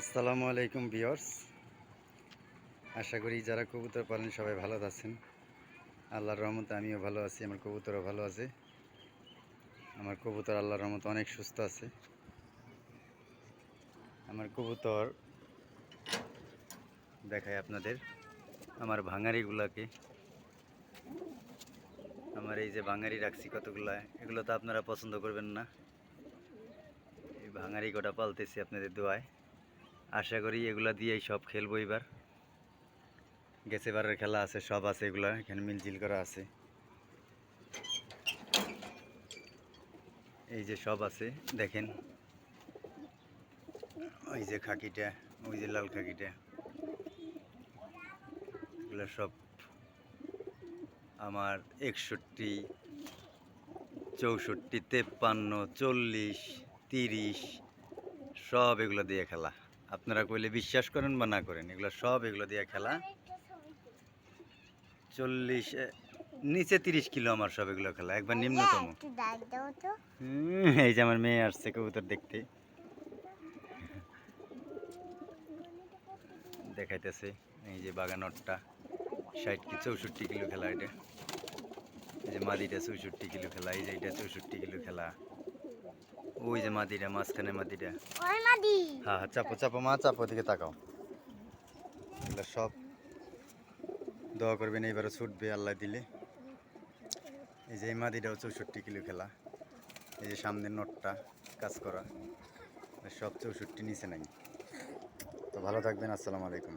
আসসালামু আলাইকুম বিয়র্স আশা করি যারা কবুতর পালেন সবাই ভালো আছেন। আল্লাহর রহমতে আমিও ভালো আছি, আমার কবুতরও ভালো আছে। আমার কবুতর আল্লাহর রহমতে অনেক সুস্থ আছে। আমার কবুতর দেখাই আপনাদের। আমার ভাঙারিগুলাকে আমার এই যে ভাঙারি রাখছি কতগুলা, এগুলো তো আপনারা পছন্দ করবেন না। এই ভাঙারি কটা পালতেছি আপনাদের দোয়ায়। আশা করি এগুলা দিয়েই সব খেলব এবার। গেছে বারের খেলা আছে, সব আছে এগুলা, এখানে মিলজিল করা আছে। এই যে সব আছে, দেখেন। ওই যে খাকিটা, ওই যে লাল খাকিটা। এগুলো সব আমার একষট্টি, চৌষট্টি, তেপ্পান্ন, চল্লিশ, তিরিশ, সব এগুলো দিয়ে খেলা। আপনারা কইলে বিশ্বাস করেন বা না করেন এগুলো সব এগুলো দিয়ে খেলা। চল্লিশ নিচে তিরিশ কিলো আমার সব এগুলো খেলা একবার নিম্নতম। তো। হুম, এই যে আমার মেয়ে আসছে কবুতর দেখতে। দেখাইতেছে এই যে বাগানরটা ষাট কি চৌষট্টি কিলো খেলা এটা। এই যে মাদিটা চৌষট্টি কিলো খেলা এই যে এটা চৌষট্টি কিলো খেলা। ওই যে মাদিটা মাঝখানে মাদিটা হ্যাঁ হ্যাঁ চাপো চাপো মা চাপো দিকে তাকাও। এগুলো সব দোয়া করবেন এইবারও ছুটবে আল্লাহ দিলে। এই যে এই মাদিটাও চৌষট্টি কিলো খেলা। এই যে সামনের নটটা কাজ করা। সব চৌষট্টি নিচে নাই। তো ভালো থাকবেন আসসালামু আলাইকুম।